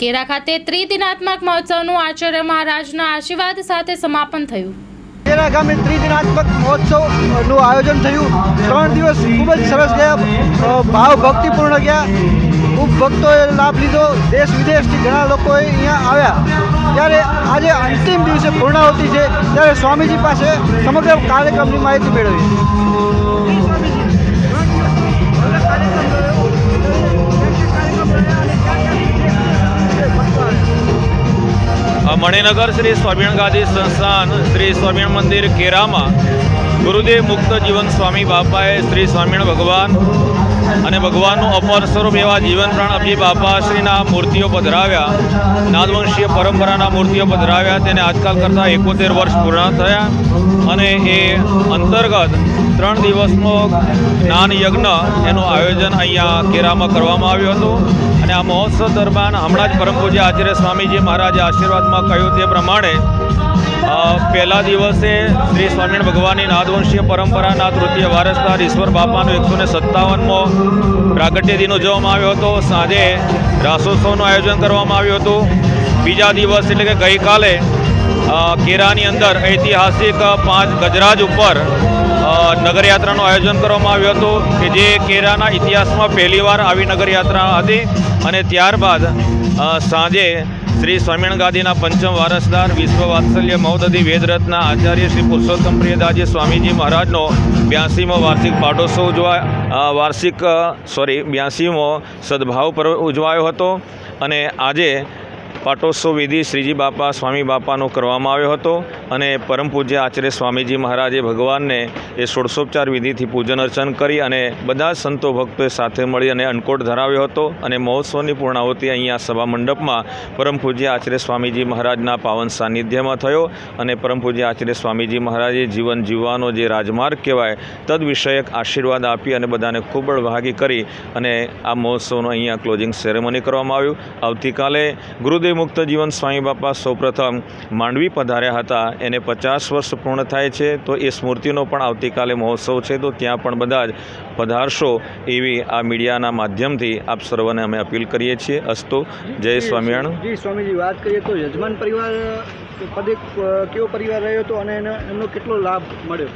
કેરા ખાતે ત્રિદિનાત્મક મહોત્સવનું આચાર્ય મહારાજના આશીર્વાદ સાથે સમાપન થયું. તેના ગામે ત્રિદિનાત્મક મહોત્સવનું આયોજન થયું. ત્રણ દિવસ ખૂબ જ સરસ ગયા. ભાવ ભક્તિપૂર્ણ ગયા. ખૂબ ભક્તોએ લાભ લીધો. દેશ વિદેશથી ઘણા લોકોએ અહીંયા આવ્યા. ત્યારે આજે અંતિમ દિવસે પૂર્ણાવતી છે. ત્યારે સ્વામીજી પાસે સમગ્ર કાર્યક્રમની માહિતી મેળવી મણિનગર શ્રી સ્વામિનારાયણ ગાંધી સંસ્થાન શ્રી સ્વામિનારાયણ મંદિર કેરામાં ગુરુદેવ મુક્ત જીવન સ્વામી બાપાએ શ્રી સ્વામિનારાયણ ભગવાન અને ભગવાનનું અપર સ્વરૂપ એવા જીવન પ્રાણ અભી બાપા શ્રીના મૂર્તિઓ પધરાવ્યા. નાદવંશીય પરંપરાના મૂર્તિઓ પધરાવ્યા. તેને આજકાલ કરતાં એકોતેર વર્ષ પૂર્ણ થયા અને એ અંતર્ગત ત્રણ દિવસનો જ્ઞાન યજ્ઞ એનું આયોજન અહીંયા કેરામાં કરવામાં આવ્યું હતું. અને આ મહોત્સવ દરમિયાન હમણાં જ પરમ પૂજ્ય આચાર્ય સ્વામીજી મહારાજે આશીર્વાદમાં કહ્યું તે પ્રમાણે પહેલા દિવસે શ્રી સ્વામિનારાયણ ભગવાનની નાદવંશીય પરંપરાના તૃતીય વારસદાર ઈશ્વર બાપાનો એકસો ને સત્તાવનમો પ્રાગટ્ય દિન ઉજવવામાં આવ્યો હતો. સાંજે રાસોત્સવનું આયોજન કરવામાં આવ્યું હતું. બીજા દિવસ એટલે કે ગઈકાલે કેરાની અંદર ઐતિહાસિક પાંચ ગજરાજ ઉપર નગરયાત્રાનું આયોજન કરવામાં આવ્યું હતું કે જે કેરાના ઇતિહાસમાં પહેલીવાર આવી નગરયાત્રા હતી અને ત્યારબાદ સાંજે શ્રી સ્વામિનારાયણ ગાદીના પંચમ વારસદાર વિશ્વ વાત્સલ્ય મહોદધિ વેદરત્ના આચાર્ય શ્રી પુરુષોત્તમ પ્રિયદાજી સ્વામીજી મહારાજનો બ્યાસીમો વાર્ષિક પાટોત્સવ ઉજવા વાર્ષિક સોરી બ્યાસીમો સદભાવ પર્વ ઉજવાયો હતો અને આજે પાટોત્સવ વિધિ શ્રીજી બાપા, સ્વામી બાપાનો કરવામાં આવ્યો હતો. અને પરમ પૂજ્ય આચાર્ય સ્વામીજી મહારાજે ભગવાનને એ ષોડશોપચાર વિધિથી પૂજન અર્ચન કરી અને બધા સંતો ભક્તોએ સાથે મળી અને અન્નકોટ ધરાવ્યો હતો અને મહોત્સવની પૂર્ણાહુતિ અહીંયા સભા મંડપમાં પરમ પૂજ્ય આચાર્ય સ્વામીજી મહારાજના પાવન સાનિધ્યમાં થયો અને પરમ પૂજ્ય આચાર્ય સ્વામીજી મહારાજે જીવન જીવવાનો જે રાજમાર્ગ કહેવાય તદ વિષયક આશીર્વાદ આપી અને બધાને ખૂબ ભાગી કરી અને આ મહોત્સવનું અહીંયા ક્લોઝિંગ સેરેમની કરવામાં આવ્યું. આવતીકાલે ગુરુદેવ મુક્ત જીવન સ્વામી બાપા સૌપ્રથમ માંડવી પધાર્યા હતા. એને પચાસ વર્ષ પૂર્ણ થાય છે તો એ સ્મૃતિનો પણ આવતીકાલે મહોત્સવ છે તો ત્યાં પણ બધા જ પધારશો એવી આ મીડિયાના માધ્યમથી આપ સર્વને અમે અપીલ કરીએ છીએ. અસ્તુ. જય સ્વામિનારાયણ. જી સ્વામીજી વાત કરીએ તો યજમાન પરિવાર પદે કેવો પરિવાર રહ્યો હતો અને એનો કેટલો લાભ મળ્યો?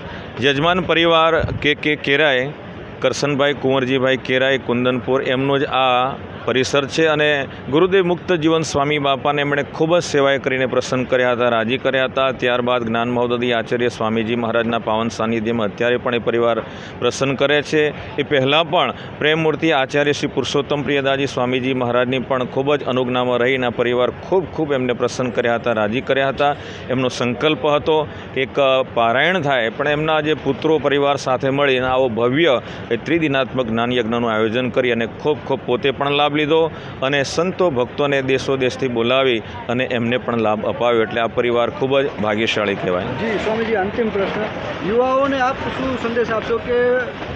યજમાન પરિવાર કે કે કેરાય કરશનભાઈ કુંવરજીભાઈ કેરાય કુંદનપુર એમનો જ આ પરિસર છે અને ગુરુદેવ મુક્ત જીવન સ્વામી બાપાને એમણે ખૂબ જ સેવાએ કરીને પ્રસન્ન કર્યા હતા, રાજી કર્યા હતા. ત્યારબાદ જ્ઞાન મહોદય આચાર્ય સ્વામીજી મહારાજના પાવન સાનિધ્યમાં અત્યારે પણ એ પરિવાર પ્રસન્ન કરે છે. એ પહેલાં પણ પ્રેમમૂર્તિ આચાર્ય શ્રી પુરુષોત્તમ પ્રિયદાજી સ્વામીજી મહારાજની પણ ખૂબ જ અનુજ્ઞામાં રહીને પરિવાર ખૂબ ખૂબ એમને પ્રસન્ન કર્યા હતા, રાજી કર્યા હતા. એમનો સંકલ્પ હતો એક પારાયણ થાય, પણ એમના જે પુત્રો પરિવાર સાથે મળીને આવો ભવ્ય એ ત્રિદિનાત્મક જ્ઞાન યજ્ઞનું આયોજન કરી અને ખૂબ ખૂબ પોતે પણ લાભ લીધો અને સંતો ભક્તોને દેશો દેશથી બોલાવી અને એમને પણ લાભ અપાવ્યો. એટલે આ પરિવાર ખૂબ જ ભાગ્યશાળી કહેવાય. જી, સ્વામીજી, અંતિમ પ્રશ્ન. યુવાઓને આપ શું સંદેશ આપશો કે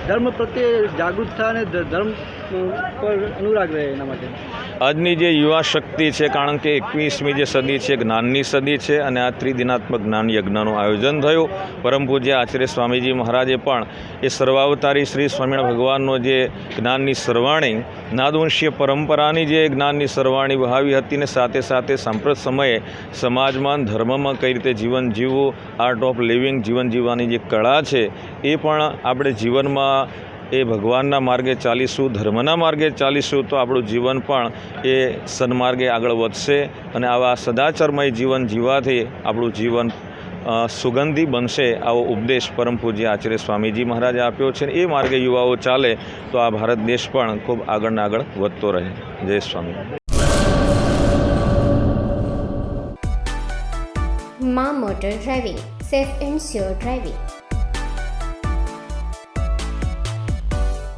ધર્મ પ્રત્યે જાગૃતતા અને ધર્મ પર અનુરાગ રહે એના માટે? આજની જે યુવા શક્તિ છે, કારણ કે એકવીસમી જે સદી છે જ્ઞાનની સદી છે અને આ ત્રિદિનાત્મક જ્ઞાન યજ્ઞનું આયોજન થયું. પરમ પૂજ્ય આચાર્ય સ્વામીજી મહારાજે પણ એ સર્વાવતારી શ્રી સ્વામિનારાયણ ભગવાનનો જે જ્ઞાનની સરવાણી, નાદવંશીય પરંપરાની જે જ્ઞાનની સરવાણી વહાવી હતી ને સાથે સાથે સાંપ્રત સમયે સમાજમાં, ધર્મમાં કઈ રીતે જીવન જીવવું આર્ટ ઓફ લિવિંગ જીવન જીવવાની જે કળા છે, એ પણ આપણે જીવનમાં એ ભગવાનના માર્ગે ચાલીશું, ધર્મના માર્ગે ચાલીશું, તો આપણું જીવન પણ એ સન્માર્ગે આગળ વધશે અને આવા સદાચરમય જીવન જીવવાથી આપણું જીવન સુગંધી બનશે આવો ઉપદેશ પરમ પૂજ્ય આચાર્ય સ્વામીજી મહારાજે આપ્યો છે. એ માર્ગે યુવાઓ ચાલે, તો આ ભારત દેશ પણ ખૂબ આગળને આગળ વધતો રહે. જય સ્વામી. માં motor driving, safe and sure driving.